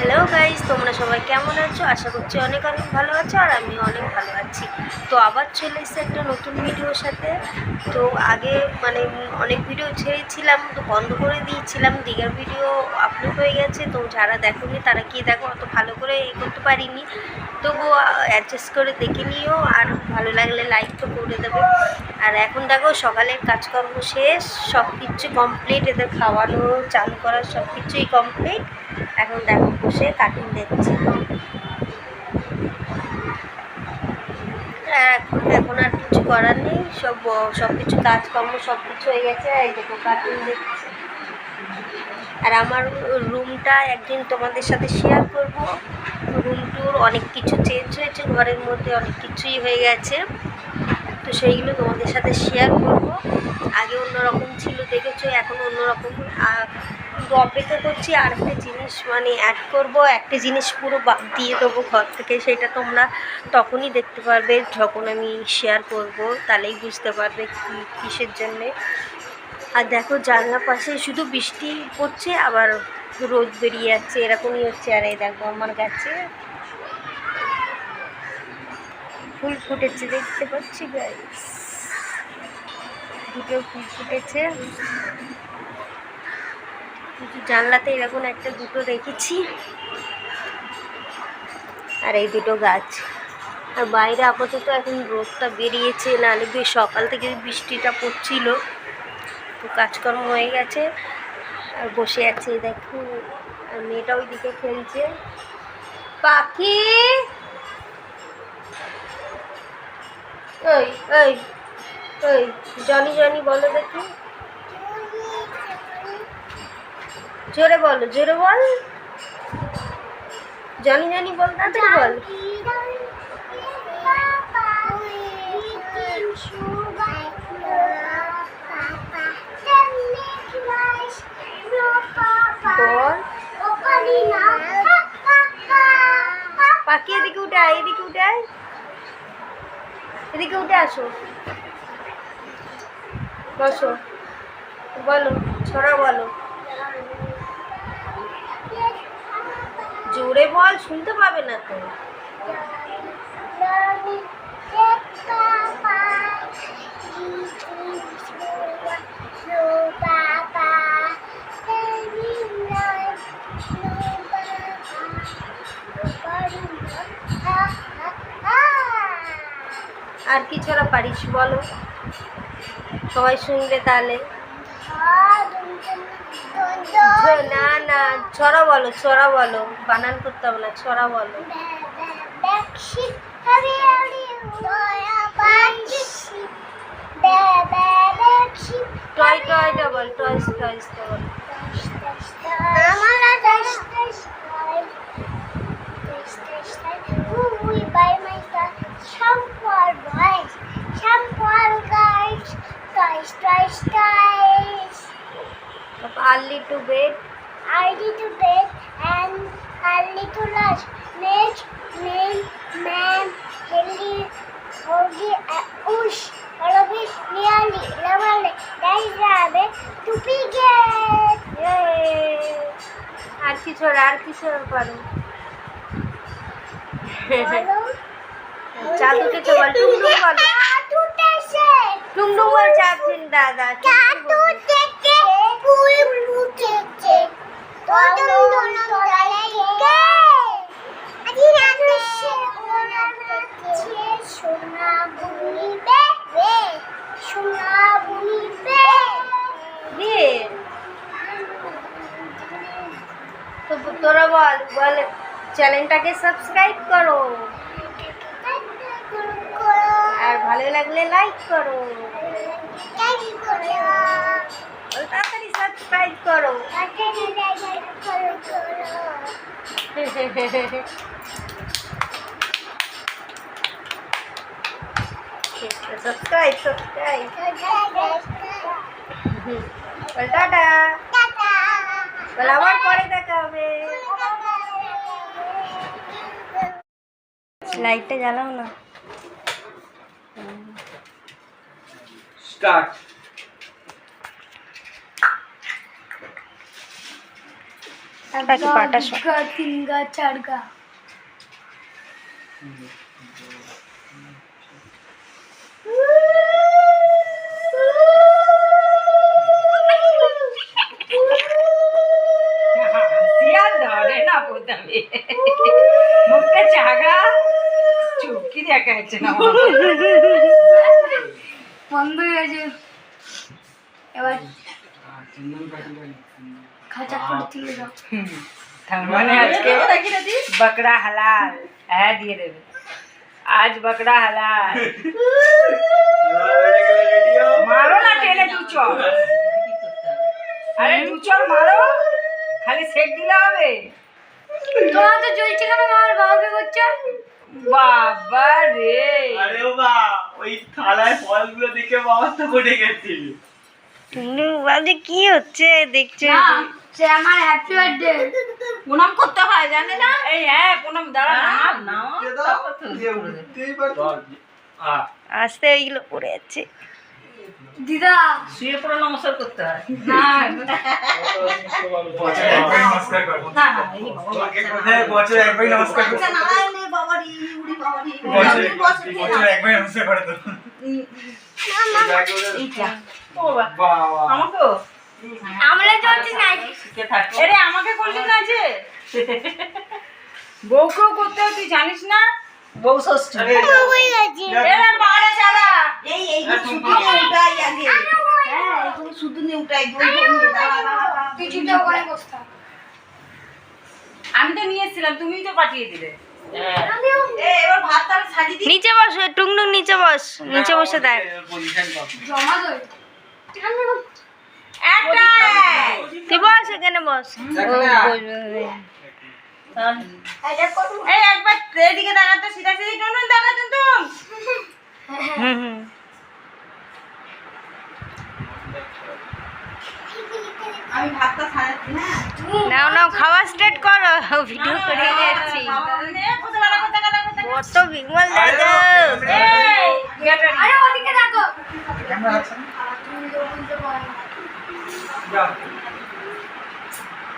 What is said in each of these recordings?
Hello guys তোমরা সবাই কেমন আছো? আশা করছি অনেক অনেক ভালো আছো আর আমি অনেক ভালো আছি। তো আবার চলে এসেছে একটা নতুন ভিডিওর সাথে। তো আগে মানে অনেক ভিডিও ছেড়েছিলাম, তো বন্ধ করে দিয়েছিলাম। দীঘার ভিডিও আপলোড হয়ে গেছে, তো যারা দেখোনি তারা কি দেখো, অত ভালো করে এ করতে পারিনি। তবুও অ্যাডজাস্ট করে দেখে নিও, আর ভালো লাগলে লাইক তো করে দেবে। আর এখন দেখো, সকালের কাজকর্ম শেষ সব কিছু কমপ্লিট এদের খাওয়ানো চালু করা সব কিছুই কমপ্লিট এখন দেখো বসে কার্টুন দেখছি। আর এখন এখন আর কিছু করার নেই। সব সব কিছু কাজকর্ম সব কিছু হয়ে গেছে। এই দেখো কার্টুন দেখছি। আর আমার রুমটা একদিন তোমাদের সাথে শেয়ার করব। রুম টুর অনেক কিছু চেঞ্জ হয়েছে, ঘরের মধ্যে অনেক কিছুই হয়ে গেছে। তো সেইগুলো তোমাদের সাথে শেয়ার করব। আগে অন্যরকম ছিল, দেখেছ? এখন অন্যরকম। কিন্তু অপেক্ষা করছি আর একটা জিনিস মানে অ্যাড করব, একটা জিনিস পুরো বাদ দিয়ে দেবো ঘর থেকে, সেটা তোমরা তখনই দেখতে পারবে যখন আমি শেয়ার করব, তাহলেই বুঝতে পারবে কী, কিসের জন্যে। আর দেখো জানলা পাশে শুধু বৃষ্টি পড়ছে, আবার রোদ বেরিয়ে যাচ্ছে, এরকমই হচ্ছে। আর এই দেখো আমার গাছে ফুল ফুটেছে, দেখতে পাচ্ছি গাইস দুটো ফুল ফুটেছে। জানলাতে এরকম একটা দুটো রেখেছি আর এই দুটো গাছ। আর বাইরে আপাতত এখন রোদটা বেরিয়েছে, নাহলে বেশ সকাল থেকে বৃষ্টিটা পড়ছিল, তো কাজকর্ম হয়ে গেছে। আর বসে আছে, দেখো, আর মেয়েটা ওইদিকে খেলছে। পাখি! ওই ওই ওই জনি জনি, বলো দেখি। জোরে বলো, জোরে বল। জানি জানি, বল তাড়াতাড়ি বল। পাখি এদিকে উঠে আয়, এদিকে উঠে আয়। এদিকে উঠে আসো। বসো। বলো, ছড়া বলো। জোরে বল শুনতে পাবে না তো। আর কি ছড়া পারিস বলো? সবাই শুনবে তাহলে। না না, ছড়া বলো ছড়া বলো, বানান করতে হবে না, ছড়া বলো। Toy toy double toys toys ball early to bed early to bed and early to lunch. Make name, man, healthy, holy, ush, all of it nearly, level, guys, rabbit, to get. আর কি ছড়া আর কি ছড়া পারো চা দুটেছে বল টুকটুক বলো. টুকটুক বল চা চিন দাদা Katu তোরা বল বল চ্যানেলটাকে সাবস্ক্রাইব করো। আর ভালো লাগলে লাইক করো। তাড়াতাড়ি সাবস্ক্রাইব করো। আবার পরে দেখা হবে। লাইটটা জ্বালাও না। Start. পাটা। তিন গা চার গা। মুখটা চাগা চুপকি না বন্ধ হয়ে গেছে এবার মানে আজকে বকরা হালাল। হ্যাঁ দিয়ে দেবে। আজ বকরা হালাল। মারো না টেনে দু চর। আরে দু মারো। খালি সেক দিলে হবে। তোমার তো জ্বলছে কেন? আমার বাবাকে করছে। বাবা রে। আরে বা ওই থালায় ফলগুলো দেখে বাবা তো পড়ে গেছিল। টুনটুন বাজে কি হচ্ছে? দেখছ না সে আমার হ্যাপি বার্থডে প্রণাম করতে হয় জানে না এই হ্যাঁ প্রণাম দাঁড়া না আস্তে ওইগুলো পড়ে যাচ্ছে দিদা শুয়ে পড়ে নমস্কার করতে হয়। হ্যাঁ। আমাকেও আমরা চলছি না আরে আমাকে করলি না যে? বউকেও করতে হয়, তুই জানিস না? বউ ষষ্ঠী। আমি তো নিয়ে এসেছিলাম তুমিই তো পাঠিয়ে দিলে। নিচে বস টুংটুং নিচে বস। নিচে বসে দেখ। জমা তুই বস। এখানে বস এই একবার এদিকে তাকাতো সিধা সিধি না? নাও নাও খাওয়া স্টার্ট করো। ভিডিও যাচ্ছি? কত বিমল দাদা। আরে ওদিকে দেখো ক্যামেরা আছে না? তুমি তো বলতে পারো না। যাও। ওমা পুরাকে- বাহ!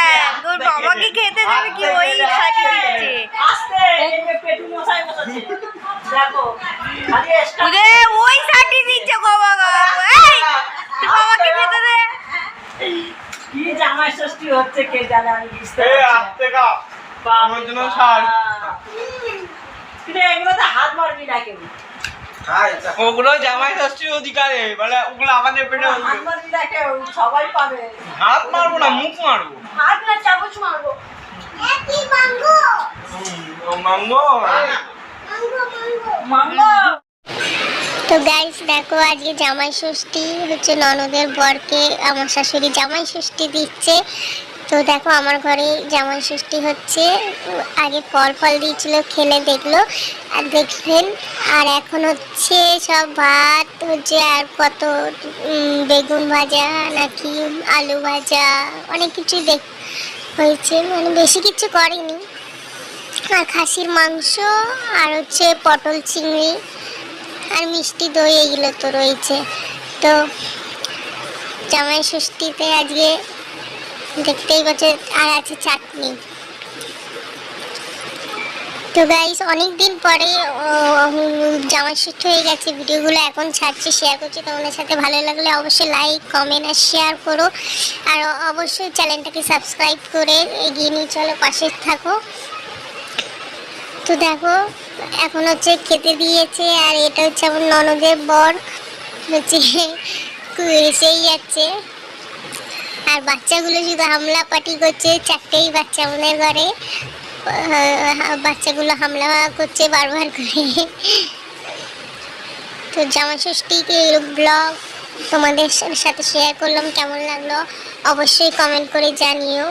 ওরে ওই সাথে দিচ্ছে গো বাবা এই বাবাকে খেতে দে। কি জামাই ষষ্ঠী হচ্ছে কে জানে আমি বুঝতে এ পারছি না। আস্তে কা আমার জন্য ছাড় কিন্তু এগুলোতে হাত মারবি না কেউ। ওগুলো জামাই ষষ্ঠী অধিকারে মানে ওগুলো আমাদের পেটে হাত মারবি না কেউ সবাই পাবে। হাত মারবো না মুখ মারবো। হাত না চামচ মারবো। মাঙ্গো। Mango mango. তো গাইস দেখো আজকে জামাই ষষ্ঠী, হচ্ছে ননদের বরকে আমার শাশুড়ি জামাই ষষ্ঠী দিচ্ছে। তো দেখো আমার ঘরে জামাই ষষ্ঠী হচ্ছে। আগে ফল ফল দিয়েছিল, খেলে দেখল। আর দেখলেন, আর এখন হচ্ছে সব ভাত, হচ্ছে আর কত বেগুন ভাজা, নাকি আলু ভাজা, অনেক কিছু দেখ হয়েছে। মানে বেশি কিছু করেনি। আর খাসির মাংস, আর হচ্ছে পটল চিংড়ি। আর মিষ্টি দই এগুলো তো রয়েছে। তো জামাই ষষ্ঠীতে আজকে দেখতেই পাচ্ছে, আর আছে চাটনি। তো গাইস অনেক দিন পরে জামাই ষষ্ঠী হয়ে গেছে, ভিডিওগুলো এখন ছাড়ছি শেয়ার করছি। তোমাদের সাথে ভালো লাগলে অবশ্যই লাইক কমেন্ট আর শেয়ার করো। আর অবশ্যই চ্যানেলটাকে সাবস্ক্রাইব করে এগিয়ে নিয়ে চলো, পাশে থাকো। তো দেখো এখন হচ্ছে খেতে দিয়েছে আর এটা হচ্ছে আমার ননদের বর। হচ্ছে এসেই যাচ্ছে। আর বাচ্চাগুলো শুধু হামলা পাটি করছে চারটেই বাচ্চা ঘরে। আহ, বাচ্চাগুলো হামলা করছে বারবার করে। তো জামা ষষ্ঠীকে ব্লগ তোমাদের সাথে শেয়ার করলাম কেমন লাগল? অবশ্যই কমেন্ট করে জানিও।